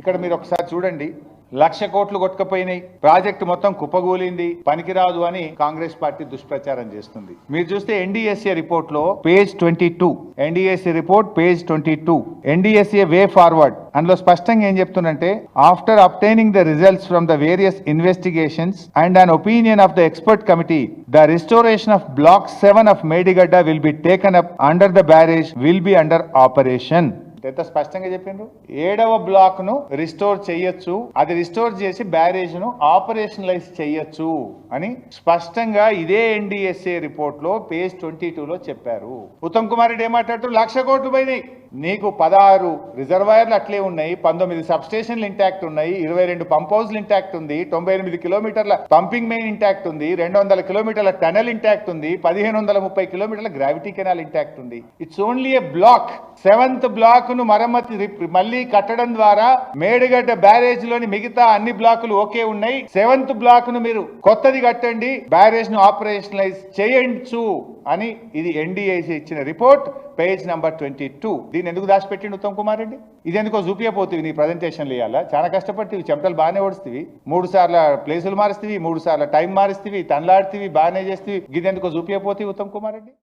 ఇక్కడ మీరు ఒకసారి చూడండి. లక్ష కోట్లు కొట్టుకపోయినాయి. ప్రాజెక్టు మొత్తం కుప్పగూలింది. పనికిరాదు అని కాంగ్రెస్ పార్టీ దుష్ప్రచారం చేస్తుంది. మీరు చూస్తే ఎన్డీఎస్ఏ రిపోర్ట్లో page twenty two. NDSA report page twenty two. NDSA way forward. అందులో స్పష్టంగా ఏం చెప్తుందంటే after obtaining the results from the various investigations and an opinion of the expert committee the restoration of block seven of Medigadda will be taken up under the barrage will be under operation. ఎంత స్పష్టంగా చెప్పిండ్రు? ఏడవ బ్లాక్ను restore చేయొచ్చు. అది restore చేసి బ్యారేజ్ను operationalise చేయొచ్చు అని స్పష్టంగా ఇదే ఎన్డీఎస్ఏ రిపోర్ట్లో పేజ్ ట్వంటీ టూ లో చెప్పారు. ఉత్తమ్ కుమార్ రెడ్డి ఏమాట్లాడుతూ లక్ష కోట్లు పోయినాయి. నీకు పదహారు రిజర్వాయర్లు అట్లే ఉన్నాయి పంతొమ్మిది సబ్ స్టేషన్లు ఇంటాక్ట్ ఉన్నాయి ఇరవై రెండు పంప్ హౌస్లు ఇంటాక్ట్ ఉంది తొంభై ఎనిమిది కిలోమీటర్ల పంపింగ్ మెయిన్ ఇంటాక్ట్ ఉంది రెండు వందల కిలోమీటర్ల టనల్ ఇంటాక్ట్ ఉంది పదిహేను వందల ముప్పై కిలోమీటర్ల గ్రావిటీ కెనాల్ ఇంటాక్ట్ ఉంది. It's only a block seventh బ్లాక్ను మరమ్మతి రిప్- మళ్ళీ కట్టడం ద్వారా మేడిగడ్డ బ్యారేజ్లోని మిగతా అన్ని బ్లాకులు ఓకే ఉన్నాయి. సెవెంత్ బ్లాక్ను మీరు కొత్తది కట్టండి. బ్యారేజ్ను ఆపరేషనలైజ్ చేయొచ్చు అని ఇది ఎన్డీఏసీ ఇచ్చిన report page number twenty two. దీన్ని ఎందుకు దాచిపెట్టిండు ఉత్తమ్ కుమార్ రెడ్డి? ఇది ఎందుకో చూపియపోతుంది నీ ప్రజెంటేషన్లు ఇవ్వాలా చాలా కష్టపడి చెమటలు బాగానే ఓడిస్తేవి. మూడు సార్లు ప్లేసులు మారుస్తీవి మూడు సార్లు టైం మారుస్తీవి తనలాడుతీవి బాగానే చేస్తేవి. ఇది ఎందుకో చూపియపోతే ఉత్తమ్ కుమార్ రెడ్డి?